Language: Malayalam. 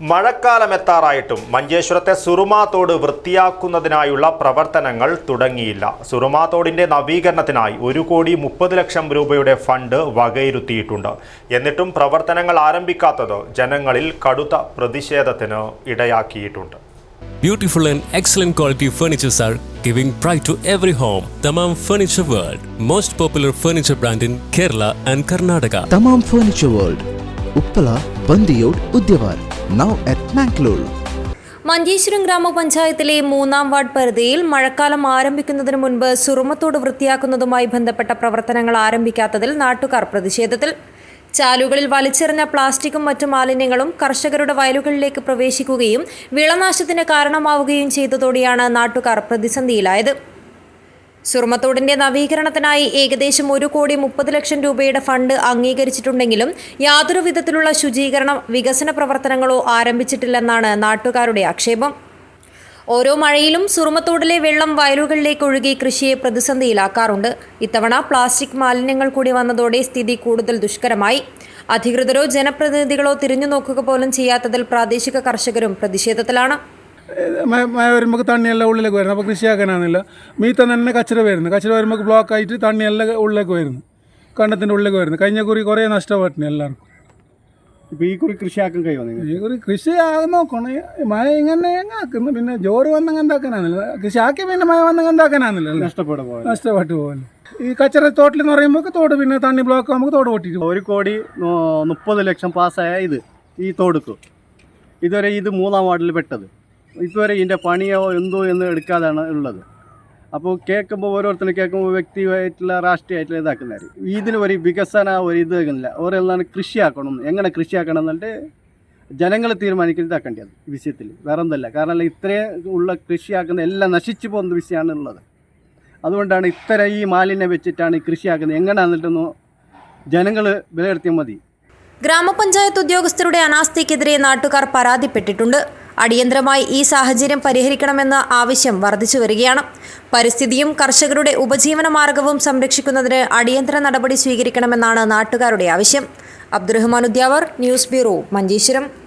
മഴക്കാലമെത്താറായിട്ടും മഞ്ചേശ്വരത്തെ സുറുമാത്തോട് വൃത്തിയാക്കുന്നതിനായുള്ള പ്രവർത്തനങ്ങൾ തുടങ്ങിയില്ല സുറുമാതോടിന്റെ നവീകരണത്തിനായി ഒരു കോടി മുപ്പത് ലക്ഷം രൂപയുടെ ഫണ്ട് വകയിരുത്തിയിട്ടുണ്ട് എന്നിട്ടും പ്രവർത്തനങ്ങൾ ആരംഭിക്കാത്തത് ജനങ്ങളിൽ കടുത്ത പ്രതിഷേധത്തിന് ഇടയാക്കിയിട്ടുണ്ട് Beautiful and excellent quality furnitures are giving pride to every home. Tamam Furniture World, most popular furniture brand in Kerala and Karnataka. Thamam Furniture World Uppala Bandiyod Udyavar now at Mangalore Manjeshwaram ഗ്രാമപഞ്ചായത്തിലെ മൂന്നാം വാർഡ് പരിധിയിൽ മഴക്കാലം ആരംഭിക്കുന്നതിന് മുൻപ് സുറുമത്തോട് വൃത്തിയാക്കുന്നതുമായി ബന്ധപ്പെട്ട പ്രവർത്തനങ്ങൾ ആരംഭിക്കാത്തതിൽ നാട്ടുകാർ പ്രതിഷേധത്തിൽ. ചാലുകളിൽ വലിച്ചെറിഞ്ഞ പ്ലാസ്റ്റിക്കും മറ്റു മാലിന്യങ്ങളും കർഷകരുടെ വയലുകളിലേക്ക് പ്രവേശിക്കുകയും വിളനാശത്തിന് കാരണമാവുകയും ചെയ്തതോടെയാണ് നാട്ടുകാർ പ്രതിസന്ധിയിലായത്. സുറുമത്തോടിന്റെ നവീകരണത്തിനായി ഏകദേശം ഒരു കോടി മുപ്പത് ലക്ഷം രൂപയുടെ ഫണ്ട് അംഗീകരിച്ചിട്ടുണ്ടെങ്കിലും യാതൊരു വിധത്തിലുള്ള ശുചീകരണ വികസന പ്രവർത്തനങ്ങളോ ആരംഭിച്ചിട്ടില്ലെന്നാണ് നാട്ടുകാരുടെ ആക്ഷേപം. ഓരോ മഴയിലും സുറുമത്തോടിലെ വെള്ളം വയലുകളിലേക്ക് ഒഴുകി കൃഷിയെ പ്രതിസന്ധിയിലാക്കാറുണ്ട്. ഇത്തവണ പ്ലാസ്റ്റിക് മാലിന്യങ്ങൾ കൂടി വന്നതോടെ സ്ഥിതി കൂടുതൽ ദുഷ്കരമായി. അധികൃതരോ ജനപ്രതിനിധികളോ തിരിഞ്ഞു നോക്കുക പോലും ചെയ്യാത്തതിൽ പ്രാദേശിക കർഷകരും പ്രതിഷേധത്തിലാണ്. മഴ വരുമ്പോൾ തണ്ണിയെല്ലാം ഉള്ളിലേക്ക് വരുന്നു. അപ്പോൾ കൃഷിയാക്കാനാകുന്നില്ല മീത്ത തന്നെ കച്ചറ വരുന്നു. കച്ചറ വരുമ്പോൾ ബ്ലോക്ക് ആയിട്ട് തണ്ണിയെല്ലാം ഉള്ളിലേക്ക് വരുന്നു. കണ്ടത്തിന്റെ ഉള്ളിലേക്ക് വരുന്നു. കഴിഞ്ഞ കുറി കുറേ നഷ്ടപ്പെട്ടു എല്ലാവർക്കും. ഇപ്പോൾ ഈ കുറി കൃഷിയാക്കാൻ കഴിയുമോ ഈ കുറി കൃഷി നോക്കണം. മഴ ഇങ്ങനെ ആക്കുന്നു. പിന്നെ ജോറ് വന്നങ്ങ് എന്താക്കാനാന്നില്ല. കൃഷി ആക്കി പിന്നെ മഴ വന്നങ്ങ് എന്താക്കാനാന്നില്ല. നഷ്ടപ്പെട്ടു പോകാൻ. നഷ്ടപ്പെട്ടു പോകുന്നു ഈ കച്ചറ തോട്ടിൽ എന്ന് പറയുമ്പോൾ തോട് പിന്നെ തണ്ണി ബ്ലോക്ക് നമുക്ക് തോട് പൊട്ടിയിട്ട് ഒരു കോടി മുപ്പത് ലക്ഷം പാസ്സായ ഇത്. ഈ തോടുക്ക്. ഇതുവരെ ഇത് മൂന്നാം വാർഡിൽ പെട്ടത്. ഇതുവരെ ഇതിന്റെ പണിയോ എന്തോ എന്ന് എടുക്കാതാണ് ഉള്ളത്. അപ്പോൾ കേൾക്കുമ്പോൾ ഓരോരുത്തരും കേൾക്കുമ്പോൾ വ്യക്തിയായിട്ടുള്ള രാഷ്ട്രീയമായിട്ടുള്ള ഇതാക്കുന്നവർ ഇതിന് ഒരു വികസന ഒരു ഇത് ഇല്ല ഓരോന്നാണ് കൃഷിയാക്കണം എങ്ങനെ കൃഷിയാക്കണം എന്നിട്ട് ജനങ്ങൾ തീരുമാനിക്കുന്ന ഇതാക്കേണ്ടത് വിഷയത്തിൽ വേറെ ഒന്നുമല്ല കാരണം ഇത്രയും ഉള്ള കൃഷിയാക്കുന്ന എല്ലാം നശിച്ചു പോകുന്ന വിഷയമാണ് ഉള്ളത്. അതുകൊണ്ടാണ് ഇത്ര ഈ മാലിന്യം വെച്ചിട്ടാണ് ഈ കൃഷിയാക്കുന്നത് എങ്ങനെയാണെന്നിട്ടൊന്ന് ജനങ്ങൾ വിലയിരുത്തിയാൽ മതി. ഗ്രാമപഞ്ചായത്ത് ഉദ്യോഗസ്ഥരുടെ അനാസ്ഥയ്ക്കെതിരെ നാട്ടുകാർ പരാതിപ്പെട്ടിട്ടുണ്ട്. അടിയന്തരമായി ഈ സാഹചര്യം പരിഹരിക്കണമെന്ന ആവശ്യം വർദ്ധിച്ചു വരികയാണ്. പരിസ്ഥിതിയും കർഷകരുടെ ഉപജീവന മാർഗവും സംരക്ഷിക്കുന്നതിന് അടിയന്തര നടപടി സ്വീകരിക്കണമെന്നാണ് നാട്ടുകാരുടെ ആവശ്യം. Abdurahman Udyavar news bureau Manjeshwaram.